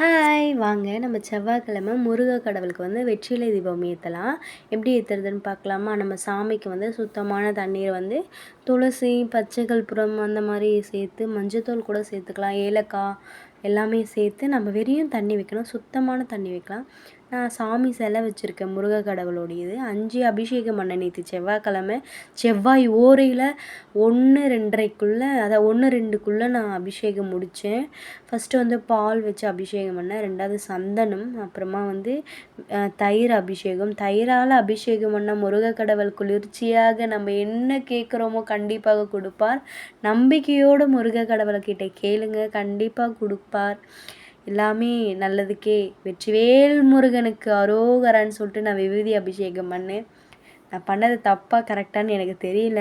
Hi வாங்க. நம்ம செவ்வாய்க்கிழமை முருக கடவுளுக்கு வந்து வெற்றிலை தீபம் ஏற்றலாம் எப்படி ஏற்றுறதுன்னு பார்க்கலாமா? நம்ம சாமிக்கு வந்து சுத்தமான தண்ணீர் வந்து துளசி பச்சைகள் புறம் அந்த மாதிரி சேர்த்து மஞ்சத்தூள் கூட சேர்த்துக்கலாம். ஏலக்காய் எல்லாமே சேர்த்து நம்ம வெறியும் தண்ணி வைக்கணும். சுத்தமான தண்ணி வைக்கலாம். நான் சாமி சிலை வச்சுருக்கேன் முருக கடவுளோடையது. அஞ்சு அபிஷேகம் பண்ண நேற்று செவ்வாய்க்கிழமை. செவ்வாய் ஓரையில் ஒன்று ரெண்டரைக்குள்ளே அதை ஒன்று ரெண்டுக்குள்ளே நான் அபிஷேகம் முடித்தேன் ஃபஸ்ட்டு வந்து பால் வச்சு அபிஷேகம் பண்ணேன். ரெண்டாவது சந்தனம் அப்புறமா வந்து தயிர் அபிஷேகம். தயிரால் அபிஷேகம் பண்ண முருக கடவுள் குளிர்ச்சியாக நம்ம என்ன கேட்குறோமோ கண்டிப்பாக கொடுப்பார். நம்பிக்கையோடு முருக கடவுளை கிட்டே கேளுங்க கண்டிப்பாக கொடுப்பார். எல்லாமே நல்லதுக்கே. வெற்றிவேல் முருகனுக்கு அரோகரான்னு சொல்லிட்டு நான் விபூதி அபிஷேகம் பண்ணேன். நான் பண்ணது தப்பாக கரெக்டானு எனக்கு தெரியல.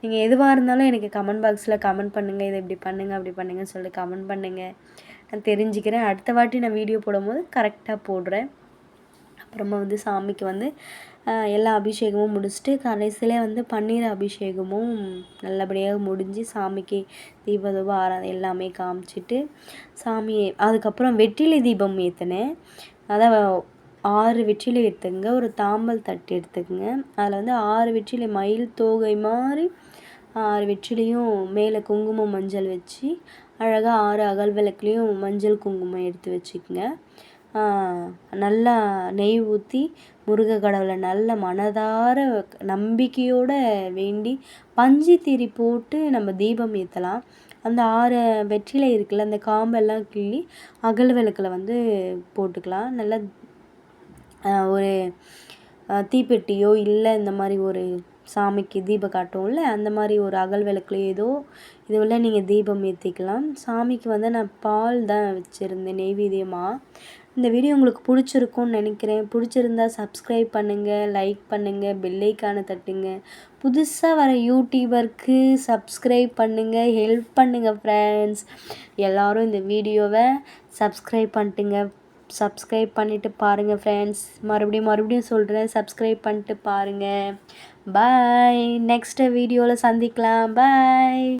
நீங்கள் எதுவாக இருந்தாலும் எனக்கு கமெண்ட் பாக்ஸில் கமெண்ட் பண்ணுங்கள் இதை இப்படி பண்ணுங்கள் அப்படி பண்ணுங்கன்னு சொல்லிட்டு கமெண்ட் பண்ணுங்கள் நான் தெரிஞ்சுக்கிறேன். அடுத்த வாட்டி நான் வீடியோ போடும்போது கரெக்டாக போடுறேன். அப்புறமா வந்து சாமிக்கு வந்து எல்லா அபிஷேகமும் முடிச்சுட்டு கடைசியிலே வந்து பன்னீர் அபிஷேகமும் நல்லபடியாக முடிஞ்சு சாமிக்கு தீப ஆராதனை எல்லாமே காமிச்சிட்டு சாமி அதுக்கப்புறம் வெற்றிலை தீபம் ஏற்றினேன் அதான் ஆறு வெற்றிலை எடுத்துக்கங்க ஒரு தாம்பல் தட்டு எடுத்துக்கங்க. அதில் வந்து ஆறு வெற்றிலை மயில் தோகை மாதிரி ஆறு வெற்றிலையும் மேலே குங்குமம் மஞ்சள் வச்சு அழகாக ஆறு அகல் விளக்குலேயும் மஞ்சள் குங்குமம் எடுத்து வச்சுக்கோங்க. நல்லா நெய் ஊற்றி முருக கடவுளை நல்ல மனதார நம்பிக்கையோடு வேண்டி பஞ்சு திரி போட்டு நம்ம தீபம் ஏற்றலாம் அந்த ஆறு வெற்றிலை இருக்குல்ல அந்த காம்பெல்லாம் கிள்ளி அகல் விளக்கில் வந்து போட்டுக்கலாம். நல்லா ஒரு தீப்பெட்டியோ இல்லை இந்த மாதிரி ஒரு சாமிக்கு தீபம் காட்டுவோம்ல அந்த மாதிரி ஒரு அகல் விளக்குலையோ ஏதோ இதுவெல்லாம் நீங்கள் தீபம் ஏற்றிக்கலாம் சாமிக்கு வந்து நான் பால் தான் வச்சுருந்தேன் நெய்வேத்தியமாக இந்த வீடியோ உங்களுக்கு பிடிச்சிருக்கும்னு நினைக்கிறேன். பிடிச்சிருந்தா சப்ஸ்கிரைப் பண்ணுங்கள் லைக் பண்ணுங்கள் பெல்லைக்கான தட்டுங்க. புதுசாக வர யூடியூபருக்கு சப்ஸ்கிரைப் பண்ணுங்கள் ஹெல்ப் பண்ணுங்கள் ஃப்ரெண்ட்ஸ் எல்லோரும் இந்த வீடியோவை சப்ஸ்கிரைப் பண்ணிட்டுங்க. சப்ஸ்கிரைப் பண்ணிவிட்டு பாருங்கள் ஃப்ரெண்ட்ஸ் மறுபடியும் மறுபடியும் சொல்கிறேன் சப்ஸ்கிரைப் பண்ணிட்டு பாருங்கள் பாய் நெக்ஸ்ட்டு வீடியோவில் சந்திக்கலாம். பாய்